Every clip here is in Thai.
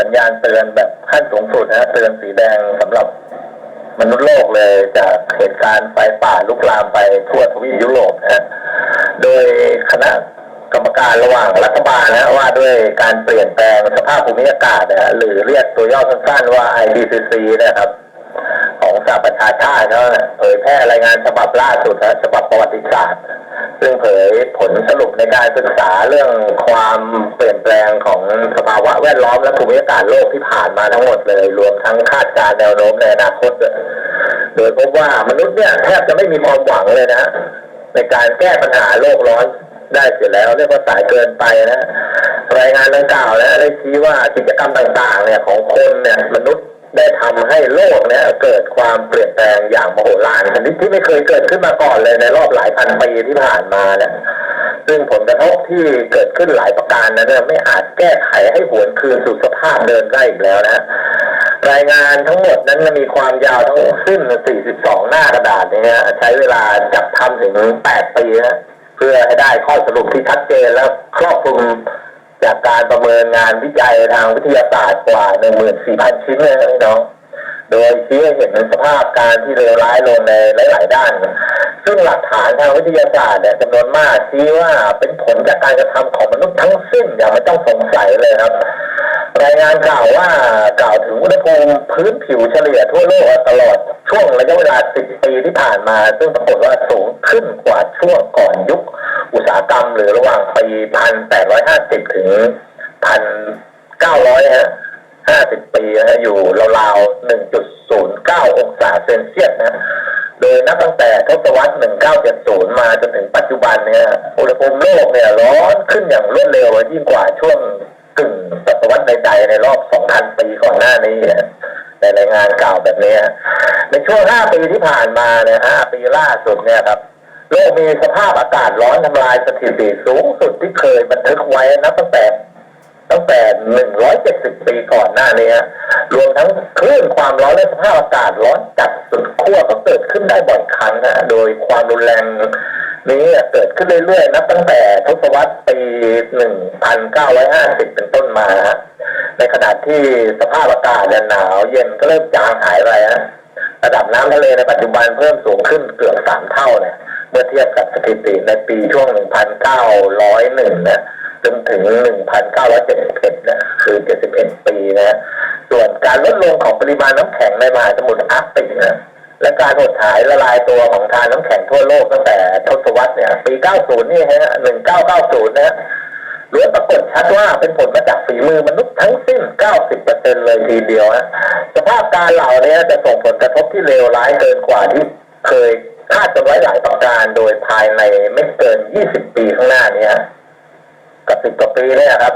สัญญาณเตือนแบบขั้นสูงสุดนะฮะเตือนสีแดงสำหรับมนุษย์โลกเลยจากเหตุการณ์ไฟป่าลุกลามไปทั่วทวีปยุโรปนะฮะโดยคณะกรรมการระหว่างรัฐบาลนะว่าด้วยการเปลี่ยนแปลงสภาพภูมิอากาศนะหรือเรียกตัวย่อสั้นๆว่า IPCC นะครับ ของสหประชาชาตินี่ยเผยแพร่รายงานฉบับล่าสุดนะฉบับประวัติศาสตร์ ซึ่งเผยผลสรุปในการศึกษาเรื่องความเปลี่ยนแปลงของสภาวะแวดล้อมและภูมิอากาศโลกที่ผ่านมาทั้งหมดเลย รวมทั้งคาดการณ์แนวโน้มในอนาคตโดยพบว่ามนุษย์เนี่ยแทบจะไม่มีความหวังเลยนะ ในการแก้ปัญหาโลกร้อนได้เสียแล้วเรียกว่าสายเกินไปนะรายงานดังกล่าวนะได้ชี้ว่ากิจกรรมต่างๆ เนี่ยของคนเนี่ยมนุษย์ ได้ทำให้โลกเนี่ยเกิดความเปลี่ยนแปลงอย่างมโหฬารชนิดที่ไม่เคยเกิดขึ้นมาก่อนเลยในรอบหลายพันปีที่ผ่านมาเนี่ยซึ่งผลกระทบที่เกิดขึ้นหลายประการนั้นเนี่ยไม่อาจแก้ไขให้หวนคืนสู่สภาพเดิมได้อีกแล้วนะรายงานทั้งหมดนั้นมีความยาวทั้งสิ้น 42 หน้ากระดาษนี่ยฮะใช้เวลาจัดทำถึง 8 ปีนะเพื่อให้ได้ข้อสรุปที่ชัดเจนและครอบคลุม จากการประเมินงานวิจัยทางวิทยาศาสตร์กว่า 14,000 ชิ้นเลยนพี่น้อง โดยชี้ให้เห็นสภาพการที่เลวร้ายลงในหลาย ๆ ด้าน ซึ่งหลักฐานทางวิทยาศาสตร์เนี่ยจำนวนมากชี้ว่าเป็นผลจากการกระทำของมนุษย์ทั้งสิ้นอย่างไม่ต้องสงสัยเลยครับ รายงานกล่าวว่ากล่าวถึงอุณหภูมิพื้นผิวเฉลี่ยทั่วโลกตลอดช่วงระยะเวลา 10 ปีที่ผ่านมา ซึ่งปรากฏว่าสูงขึ้นกว่าช่วงก่อนยุคอุตสาหกรรม หรือระหว่างปี 1850 ถึง 1900 ฮะ 50 ปีนะฮะอยู่ราวๆ 1.09 องศาเซนเซียสนะโดยนับตั้งแต่ทศวรรษ 1970 มาจนถึงปัจจุบันเนี่ยอุณหภูมิโลกเนี่ยร้อนขึ้นอย่างรวดเร็วยิ่งกว่าช่วงกึ่งศต วรรษใดๆในรอบ 2,000 ปีก่อนหน้านี้ในรายงานกล่าวแบบนี้ในช่วง 5 ปีที่ผ่านมาเนี่ย5ปีล่าสุดเนี่ยครับโลกมีสภาพอากาศร้อนทำลายสถิติสูงสุดที่เคยบันทึกไว้นับตั้งแต่ตั้งแต่ 170 ปีก่อนหน้านี้รวมทั้งคลื่นความร้อนและสภาพอากาศร้อนจัดสุดขั้วก็เกิดขึ้นได้บ่อยครั้งนะโดยความรุนแรง นี้เกิดขึ้นเรื่อยๆนับตั้งแต่ทศวรรษปี 1950 เป็นต้นมาฮะในขณะที่สภาพอากาศเนี่ยหนาวเย็นก็เริ่มจางหายไปฮะระดับน้ำทะเลในปัจจุบันเพิ่มสูงขึ้นเกือบสามเท่าเนี่ยเมื่อเทียบกับสถิติในปีช่วง 1901 นะจนถึง 1971 นะคือ 71 ปีนะส่วนการลดลงของปริมาณน้ำแข็งในมหาสมุทรอาร์กติกนะ และการหดหายละลายตัวของทานน้ำแข็งทั่วโลกตั้งแต่ทศวรรษเนี่ยปี 90 นี่ฮะ 1990นะล้วนปรากฏชัดว่าเป็นผลมาจากฝีมือมนุษย์ทั้งสิ้น 90%เลยทีเดียวฮะสภาพการเหล่านี้จะส่งผลกระทบที่เลวร้ายเกินกว่าที่เคยคาดกันไว้หลายประการโดยภายในไม่เกิน 20 ปีข้างหน้านี้กับสิบกว่าปีเนี่ยครับ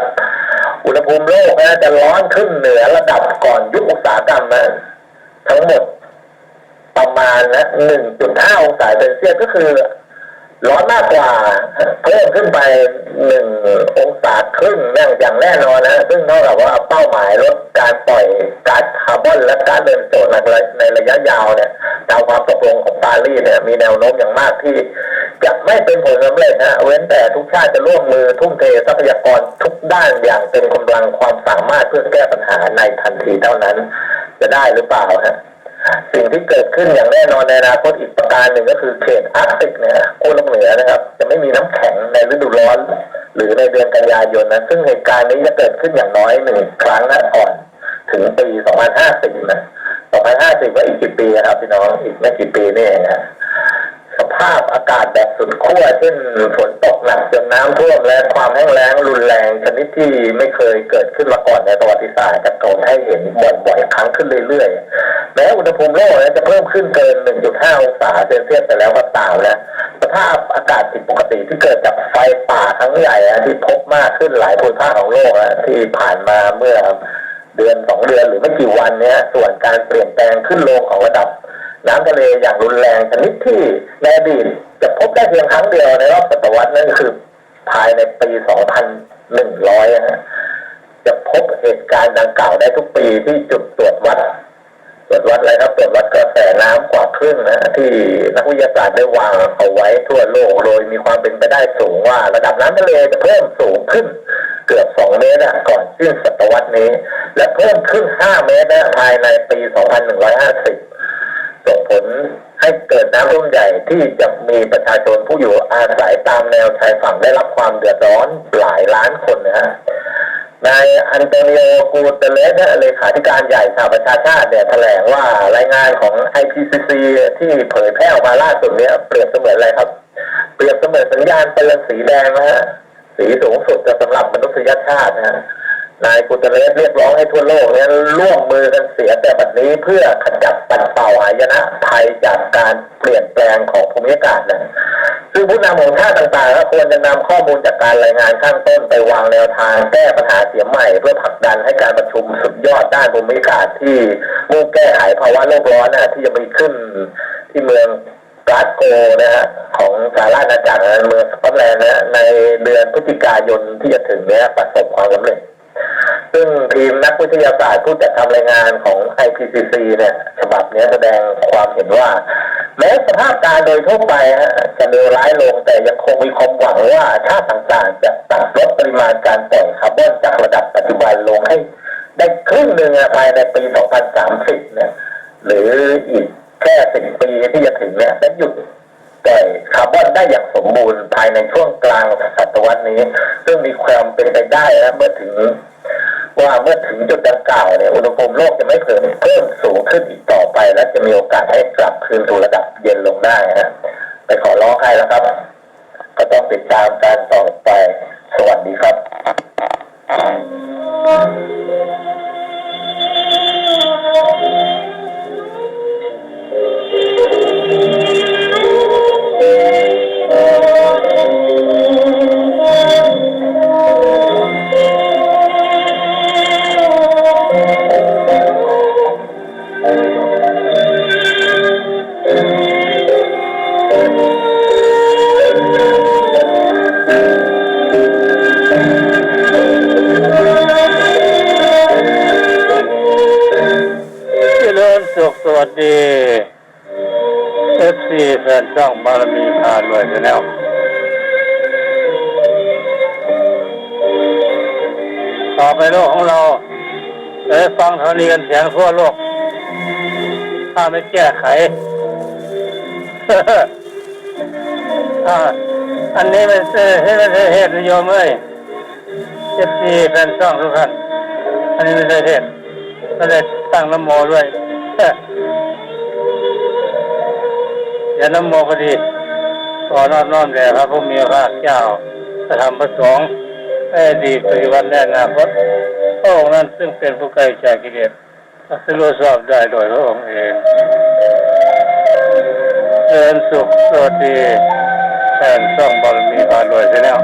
อุณหภูมิโลกนะจะร้อนขึ้นเหนือระดับก่อนยุคอุตสาหกรรมนะทั้งหมด ประมาณนะ1.5องศาเซนเซียสก็คือ ร้อนมากกว่าเพิ่มขึ้นไปหนึ่งองศาครึ่งนั่นอย่างแน่นอนนะซึ่งเท่ากับว่าเป้าหมายลดการปล่อยก๊าซคาร์บอนและก๊าซเรือนกรดในระยะยาวเนี่ยตามความตกลงของปารีสเนี่ยมีแนวโน้มอย่างมากที่จะไม่เป็นผลสำเร็จนะเว้นแต่ทุกชาติจะร่วมมือทุ่มเททรัพยากรทุกด้านอย่างเต็มกำลังความสามารถเพื่อแก้ปัญหาในทันทีเท่านั้น จะได้หรือเปล่าฮะ สิ่งที่เกิดขึ้นอย่างแน่นอนในอนาคตอีกประการหนึ่งก็คือเขตอาร์กติกเนี่ยขั้วโลกเหนือนะครับ จะไม่มีน้ำแข็งในฤดูร้อน หรือในเดือนกันยายนนะซึ่งเหตุการณ์นี้จะเกิดขึ้นอย่างน้อยหนึ่งครั้งนะก่อน ถึงปี 2050นะ2050ว่าอีกกี่ปีครับพี่น้องอีกไม่กี่ปีนี่เองนะ ภาพอากาศแบบสุดขั้วเช่นฝนตกหนักจนน้ำท่วมและความแห้งแล้งรุนแรงชนิดที่ไม่เคยเกิดขึ้นมาก่อนในประวัติศาสตร์จะโกงให้เห็นบ่อยๆครั้งขึ้นเรื่อยๆ แม้อุณหภูมิโลกจะเพิ่มขึ้นเกิน 1.5 องศาเซนเซียสไปแล้วก็ตามนะสภาพอากาศผิดปกติที่เกิดจากไฟป่าครั้งใหญ่ที่พบมากขึ้นหลายภูมิภาคของโลกที่ผ่านมาเมื่อเดือนสองเดือนหรือไม่กี่วันเนี้ยส่วนการเปลี่ยนแปลงขึ้นลงของระดับ น้ำทะเลอย่างรุนแรงชนิดที่ในอดีตจะพบได้เพียงครั้งเดียวในรอบศตวรรษนั่นคือภายในปี 2100ะฮะจะพบเหตุการณ์ดังกล่าวได้ทุกปีที่จุดตรวจวัดตรวจวัดอะไรครับตรวจวัดกระแสน้ำกว่าครึ่งนะที่นักวิทยาศาสตร์ได้วางเอาไว้ทั่วโลกโดยมีความเป็นไปได้สูงว่า ระดับน้ำทะเลจะเพิ่มสูงขึ้น เกือบ 2 เมตรนะก่อนสิ้นศตวรรษนี้ และเพิ่มขึ้น 5 เมตรนะภายในปี 2150 ส่งผลให้เกิดน้ำท่วมใหญ่ที่จะมีประชาชนผู้อยู่อาศัยตามแนวชายฝั่งได้รับความเดือดร้อนหลายล้านคนนะฮะนายอันโตนิโอกูเตเลสเลขาธิการใหญ่สหประชาชาติเนี่ยแถลงว่ารายงานของ IPCC ที่เผยแพร่ออกมาล่าสุดเนี่ยเปรียบเสมือนอะไรครับ เปรียบเสมือนสัญญาณเตือนสีแดงนะฮะสีสูงสุดสำหรับมนุษยชาตินะฮะ นายกูเตเลสเรียกร้องให้ทั่วโลกนี่ยร่วมมือกันเสียแต่บัดนี้เพื่อขจัดปัดเป่าหายนะภัยจากการเปลี่ยนแปลงของภูมิอากาศนะซึ่งผู้นำของชาติต่างๆก็ควรจะนำข้อมูลจากการรายงานข้างต้นไปวางแนวทางแก้ปัญหาเสียใหม่ เพื่อผลักดันให้การประชุมสุดยอดด้านภูมิอากาศที่มุ่งแก้ไขภาวะโลกร้อนนะที่จะมีขึ้นที่เมืองกลาสโกนะฮะของสหราชอาณาจักรนเมืองสกอตแลนด์นะในเดือนพฤศจิกายนที่จะถึงนี้ประสบความสำเร็จ ซึ่งทีมนักวิทยาศาสตร์ผู้จัดทำรายงานของ IPCC เนี่ยฉบับนี้แสดงความเห็นว่า แม้สภาพการโดยทั่วไปฮะจะเลวร้ายลงแต่ยังคงมีความหวังว่าชาติต่างๆ จะตัดลดปริมาณการปล่อยคาร์บอนจากระดับปัจจุบันลงให้ ได้ครึ่งหนึ่งภายในปี 2030 เนี่ย หรืออีกแค่สิบปีที่จะถึงเนี่ยจะหยุด ปล่คาร์บอนได้อย่างสมบูรณ์ภายในช่วงกลางศตวรรษนี้ ซึ่งมีความเป็นไปได้นะเมื่อถึง ว่าเมื่อถึงจุดดังกล่าวเนี่ยอุณหภูมิโลกจะไม่เพิ่มเพิ่มสูงขึ้นอีกต่อไป และจะมีโอกาสให้กลับคืนสู่ระดับเย็นลงได้นะไปขอร้องใครแล้วครับ ก็ต้องติดตามการต่อไป สวัสดีครับเพารวยกันแล้วต่อไปโลกของเราจะได้ฟังเท่านี้กันเสียงทั่วโลก ถ้าไม่แก้ไขอ่าอันนี้ม่ใช่ไม่ใช่เหตุนิยมเลยเอฟซีแฟนช่องทุกท่านอันนี้ไม่ใช่เหตุก็เลยตั้งน้ำโมด้วยอย่าน้ำโมก็ดี อนอบน้อมแด่พระผู้มีพระเจ้าพระธรรมพระสงฆ์ให้ดีปฏิวัติแน่นาคตพระองค์นั้นซึ่งเป็นผู้ไกลจากกิเลสอัศรู้ชอบได้โดยพระองค์เองเชิญสุขสวัสดีแทนช่องบารมีพารวยเสียแล้ว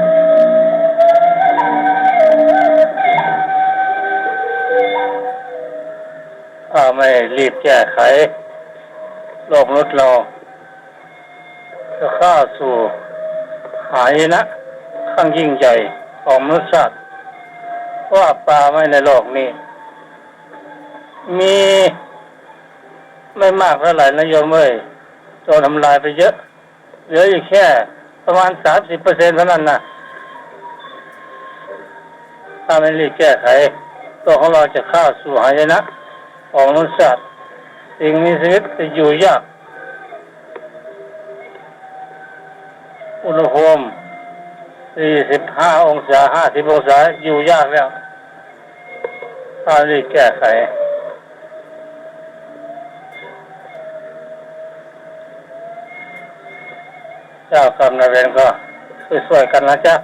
ถ้าไม่รีบแก้ไข โลกมนุษย์เรา จะเข้าสู่หายนะข้างยิ่งใหญ่ของมนุษยชาติว่าป่าไม่ในโลกนี้ มีไม่มากเท่าไหร่นะโยมเอ้ยโดนทำลายไปเยอะเหลืออยู่แค่ประมาณสามสิบเปอร์เซ็นเท่านั้นนะถ้าไม่รีบแก้ไขตัวของเราจะเข้าสู่หายนะของมนุษย์ชาติสิ่งมีชีวิตจะอยู่ยาก อุณหภูมิ45องศา50องศาอยู่ยากแล้วถ้ารีบแก้ไขเจ้ากรรมนายเวรก็ช่วยๆกันนะจ๊ะ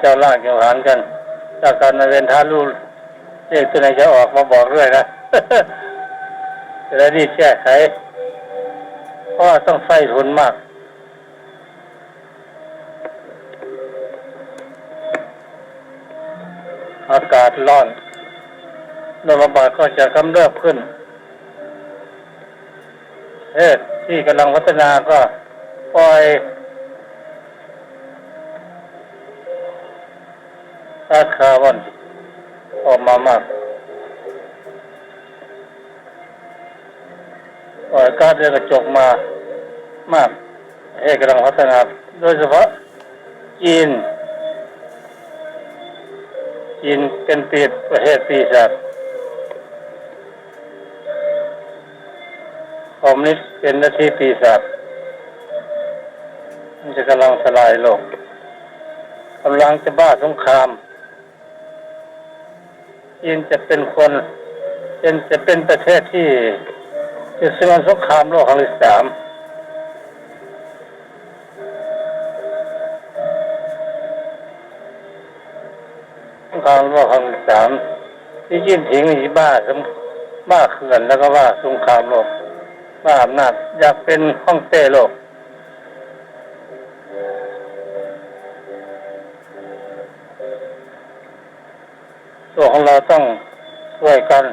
เจ้าล่างเจ้าหานกันเจ้ากรรมนายเวรท้ารู้เลขตัวไหนจะออกมาบอกด้วยนะจะได้รีบแก้ไขเพราะว่าต้องใส่ทุนมาก อากาศร้อนโรคระบาดก็จะกำเริบขึ้นประเทศที่กำลังพัฒนาก็ปล่อยก๊าซคาร์บอนออกมามากปล่อยก๊าซเรือนกระจกมามากประเทศกำลังพัฒนา โดยเฉพาะจีน จีนเป็นปีประเทศปีศาจคอมมิวนิสต์เป็นหน้าที่ปีศาจมันจะกำลังทลายโลกกำลังจะบ้าสงครามจีนจะเป็นคนเป็นจะเป็นประเทศที่จะสงสงครามโลกครั้งที่สาม ที่จีนถิงนี่บ้าสมบ้าเขื่อนแล้วก็ว่าสงครามโลกบ้าอำนาจอยากเป็นฮ่องเต้โลกตัวของเราต้องช่วยกัน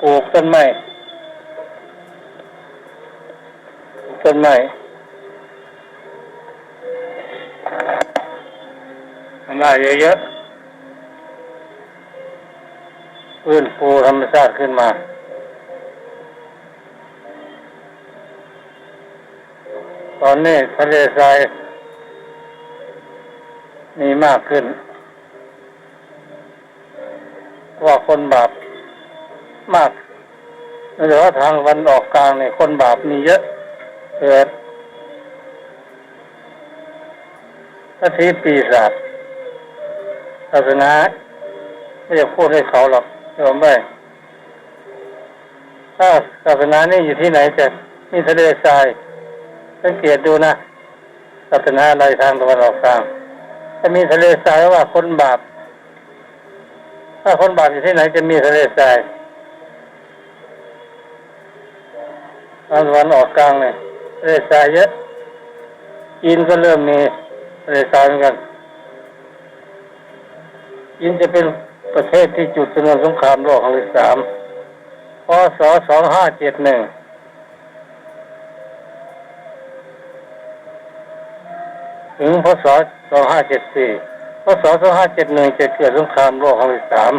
ปลูกต้นไม้ต้นไม้ ได้เยอะๆพื้นฟูธรรมชาติขึ้นมา ตอนนี้ทะเลทรายมีมากขึ้น ว่าคนบาปมากโดยเฉพาะทางวันออกกลางเนี่ยคนบาปมีเยอะเกิดนาทีปีศาจาสนาไม่อยากพูดให้เขาหรอกยอมไม่ถ้าศาสนานี่อยู่ที่ไหนจะมีทะเลทรายสังเกตดูนะศาสนาอะไรทางตะวันออกกลางจะมีทะเลทรายว่าคนบาป ถ้าคนบาปอยู่ที่ไหนจะมีทะเลทรายตอนวันออกกลางเนี่ยทะเลทรายเยอะจีนก็เริ่มมีทะเลทรายเหมือนกัน จีนจะเป็นประเทศที่จุดชนวนสงครามโลกครั้งที่สามพศสองห้าเจ็ดหนึ่งถึงพศ2574พศ2571จะเกิดสงครามโลกครั้งที่สาม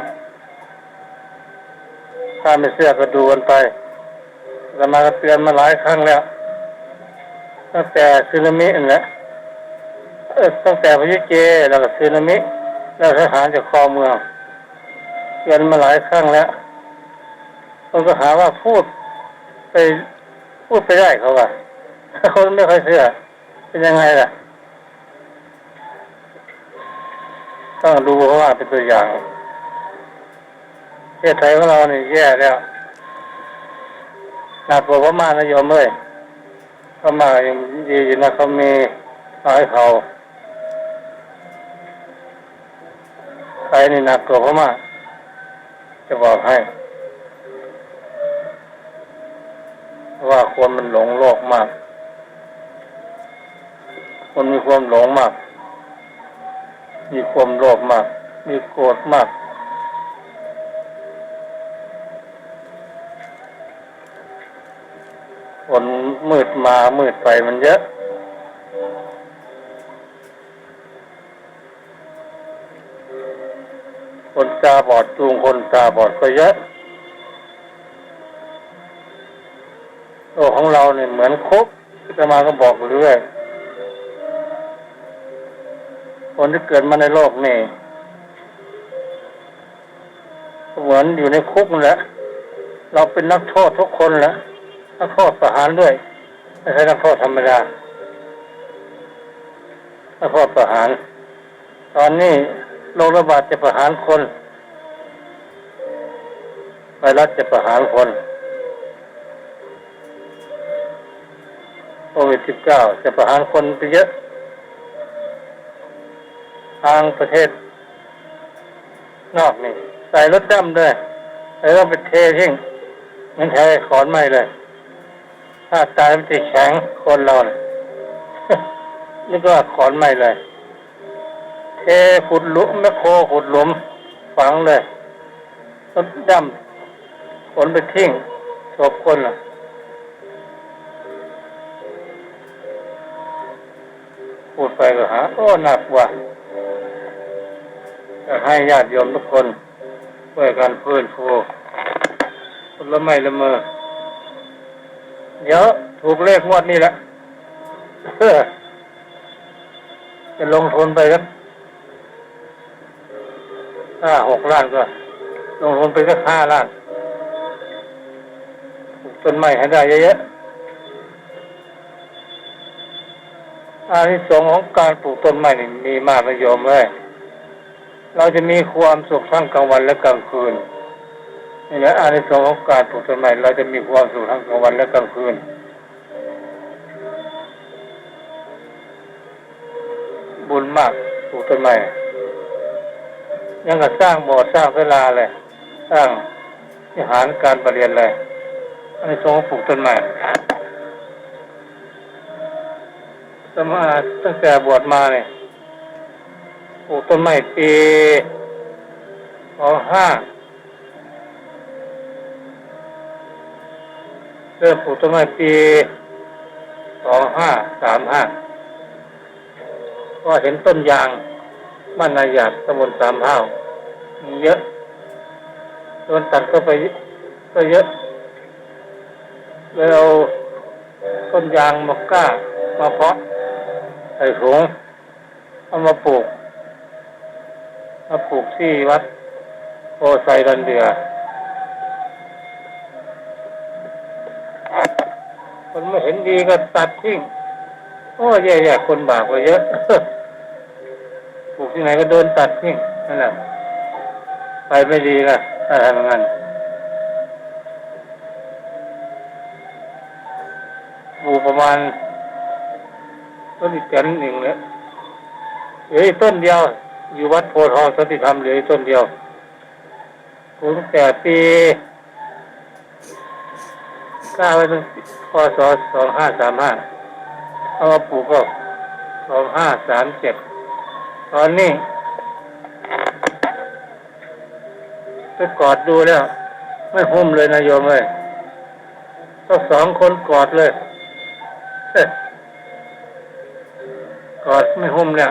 ถ้าไม่เชื่อก็ดูกันไปเรามาเตือนมาหลายครั้งแล้ว ตั้งแต่สึนามินั่นแหละตั้งแต่พายุเจแล้วก็สึนามิ แล้ทหารจากคอเมืองเตือนมาหลายครั้งแล้วคนก็หาว่าพูดไปพูดไปได้เขาว่าคนไม่ค่อยเชื่อเป็นยังไงล่ะ ต้องดูเพราว่าเป็นตัวอย่างประเทศไทยของเราเนี่ยแย่แล้วหนักกว่าพม่านะโยมเอ้ยพม่ายังดีอยู่นะเขามีน้อยเขา ไทยนี่หนักกว่าพม่าจะบอกให้ ว่าคนมันหลงโลกมาก คนมีความหลงมาก มีความโลภมาก มีโกรธมาก คนมืดมามืดไปมันเยอะ คนตาบอดจูงคนตาบอดก็เยอะโลกของเราเนี่ยเหมือนคุกจะมาก็บอกเรื่อยคนที่เกิดมาในโลกนี่เหมือนอยู่ในคุกแหละเราเป็นนักโทษทุกคนแหละนักโทษประหารด้วยไม่ใช่นักโทษธรรมดานักโทษประหาร ตอนนี้ โรคระบาดจะประหารคน ไวรัสจะประหารคนโควิด -19 จะประหารคนไปเยอะ ทางประเทศ นอกนี่ ใส่รถดำด้วยแล้วก็ไปเททิ้งมันใช้ขอนไม้เลย ถ้าตายมันจะแข็งคนเราเนี่ยนี่ก็ขอนไม้เลย เทขุดหลุมแมคโครขุดหลุมฝังเลยรถดำขนไปทิ้งศพคนล่ะพูดไปก็หาโอ้หนักว่ะจะให้ญาติโยมทุกคนช่วยกันฟื้นฟูคนละไม่ละเมอเดี๋ยวถูกเลขงวดนี่แหละจะลงทุนไปครับ ห้าหกล้านก็ลงทุนไปสักห้าล้านปลูกต้นไม้ให้ได้เยอะๆอานิสงส์ของการปลูกต้นไม้นี่มีมากนะโยมเลยเราจะมีความสุขทั้งกลางวันและกลางคืนนี่แหละอานิสงส์ของการปลูกต้นไม้เราจะมีความสุขทั้งกลางวันและกลางคืนบุญมากปลูกต้นไม้ ยังกับสร้างโบสถ์สร้างเวลาเลย สร้างวิหารการประเรียนเลยอันนี้ทรงปลูกต้นไม้สมาตั้งแต่บวชมาเนี่ยปลูกต้นไม้ปีสองห้าเริ่มปลูกต้นไม้ปีสองห้าสามห้าก็เห็นต้นยาง บ้านนายหยาดตำบลสามห้าวมีเยอะโดนตัดก็ไปก็เยอะเลยเอาต้นยางมากล้ามาเพาะใส่ถุงเอามาปลูกมาปลูกที่วัดโพไซดันเดือคนไม่เห็นดีก็ตัดทิ้งโอ้แย่ๆคนบาปก็เยอะ ปลูกที่ไหนก็โดนตัดทิ้งนั่นแหละไปไม่ดีละถ้าทำงั้นปลูกประมาณ ต้นอีกแสนหนึ่งเลยเหลืออีกต้นเดียว อยู่วัดโพธิ์ทองสติธรรมเหลืออีกต้นเดียวปลูกตั้งแต่ปีก้าไว้ตั้งพศสองห้าสามห้าเอามาปลูกก็สองห้าสามเจ็ด ตอนนี้ไปกอดดูแล้ว ไม่หุ้มเลยนะโยมเลยต้องสองคนกอดเลยเอ้กอดไม่หุ้มเนี่ย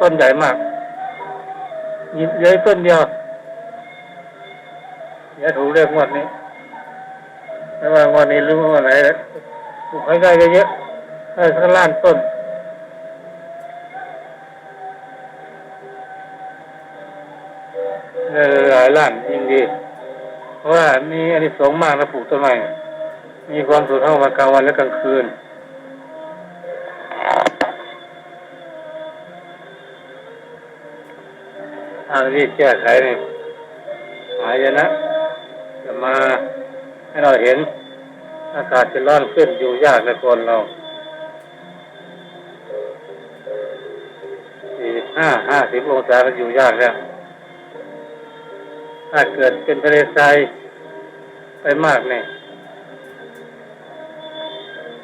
ต้นใหญ่มากหยิบเลยต้นเดียวอย่าถูกเรียกงวดนี้ไม่ว่างวดนี้หรือว่างวดไหนปลูกให้ได้เยอะๆให้สักล้านต้นายล้านยิ่งดีว่ามีอันนี้สงมากนะปลูกต้นไม้มีความสุขทั้งวันกลางวันและกลางคืน ทางที่แก้ไขนี่หายนะจะมาให้เราเห็น อากาศจะร้อนขึ้นอยู่ยากในคนเราสี่ห้าห้าสิบองศาก็อยู่ยากแล้ว ถ้าเกิดเป็นทะเลทรายไปมากเนี่ย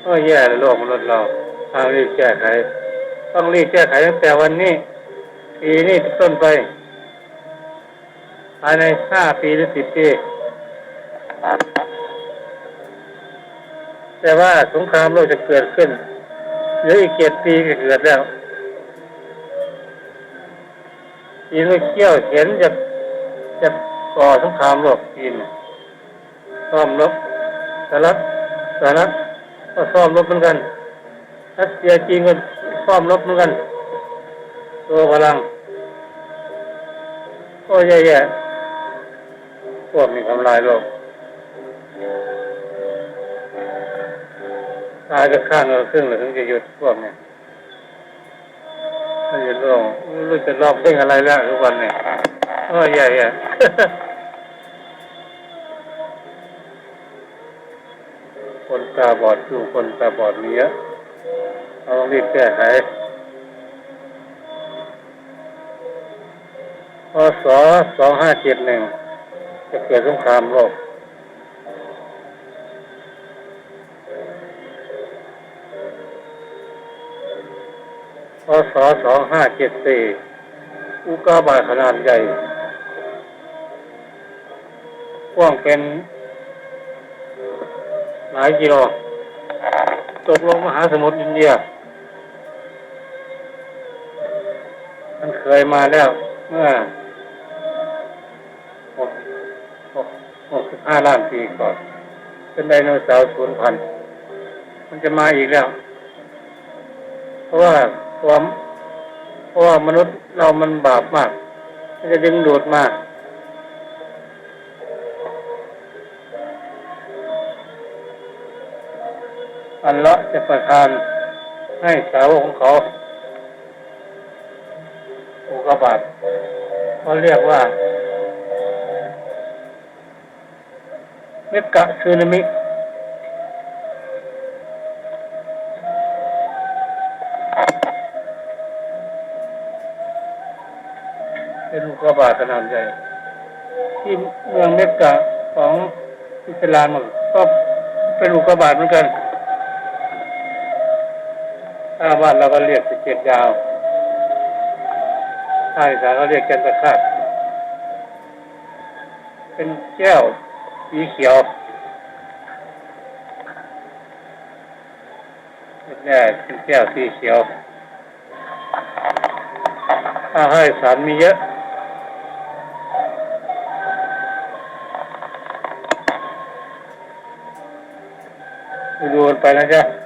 ก็แย่เลยโลกมนุษย์เราต้องรีบแก้ไข ต้องรีบแก้ไขตั้งแต่วันนี้ปีนี้ต้นไปภายในห้าปีหรือสิบปีแต่ว่าสงครามโลกจะเกิดขึ้นเหลืออีกเจ็ดปีก็เกิดแล้วปีนไม่เขี้ยวเห็นจะจะ ก่อสงครามโลกจีนซ่อมรบสหรัฐสหรัฐก็ซ่อมรบเหมือนกันรัสเซียจีนก็ซ่อมรบเหมือนกัน ตัวพลังก็แย่ๆพวกนี้ทำลายโลกตายก็ข้างเราครึ่งหรือถึงจะหยุดพวกเนี้ถ้าหยุดโลกรู้จะรอบเพ่งอะไรแล้วทุกวันเนี่ย โอ้แย่คนตาบอดดูคนตาบอดมีเยอะเราต้องรีบแก้ไขพศสองห้าเจ็ดหนึ่งจะเกิดสงครามโลกพศสองห้าเจ็ดสี่อุกกาบาตขนาดใหญ่ กว้างเป็น หลายกิโลตกลงมหาสมุทรอินเดีย มันเคยมาแล้วเมื่อหกหกหกสิบห้าล้านปีก่อนเป็นไดโนเสาร์สูญพันธุ์มันจะมาอีกแล้ว เพราะว่าความเพราะว่ามนุษย์เรามันบาปมาก มันจะดึงดูดมาก อันละจะประทานให้สาวของเขาอุกกาบาตเขาเรียกว่าเมกะซึนามิเป็นอุกบาตขนาดใหญ่ที่เมืองเมกะของอิสลามก็เป็นอุกกาบาตเหมือนกัน ถ้าบ้านเราก็เรียกสะเก็ดยาวถ้าอีสานเราเรียกแกนตะคาดเป็นแก้วสีเขียวเนแน่เป็นแก้วสีเขียวถ้าให้สารมีเยอะดูดไปนะจ๊ะ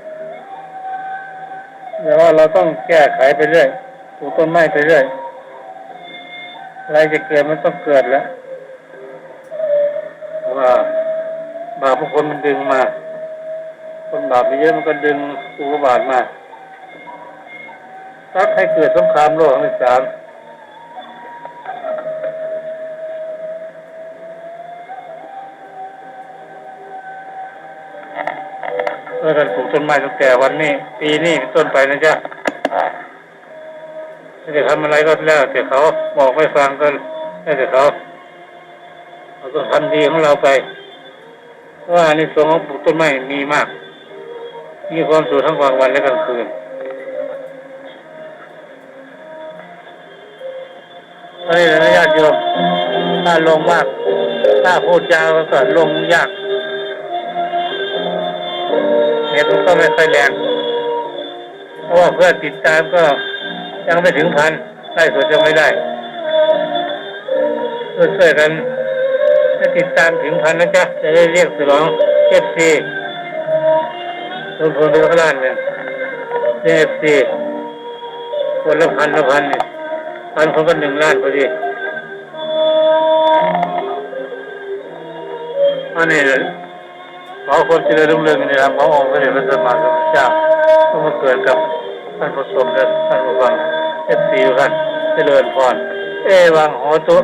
ว่าเราต้องแก้ไขไปเรื่อยปลูกต้นไม้ไปเรื่อยอะไรจะเกิดมันต้องเกิดแล้วเพราะว่าบาปของคนมันดึงมา คนบาปเยอะมันก็ดึงอุกบาทมาซักให้เกิดสงครามโลกครั้งที่สาม เพื่อกันปลูกต้นไม้ตั้งแต่วันนี้ ปีนี้ต้นไปนะจ๊ะถ้าจะทำอะไรก็แล้ว แต่เขาบอกไม่ฟังก็แล้วแต่เขาเราต้องทำดีของเราไปเพราะว่าในส่วนของปลูกต้นไม้มีมาก มีความสุขทั้งกลางวันและกลางคืนอันนี้นะญาติโยมถ้าลงมาก ถ้าพูดยาวก็ลงยาก เน็ตมันก็ไม่ค่อยแรงเพราะว่าเพื่อนติดตามก็ยังไม่ถึงพันไล่สดยังไม่ได้ช่วยๆกันให้ติดตามถึงพันนะจ๊ะจะได้เรียกสลองเอฟซีลงทุนไปข้างล่างเนี่ยเอฟซีคนละพันละพันเนี่ยพันคนก็หนึ่งล้านพอดีอันนี้ เขาคนที่ได้รุ่งเรืองในธรรมขององค์พระเดชพระสัมมาสัมพุทธเจ้าก็มาเกิดกับท่านผู้ชมและท่านผู้ฟังเอฟซีท่านเจริญพรเอวังโหตุ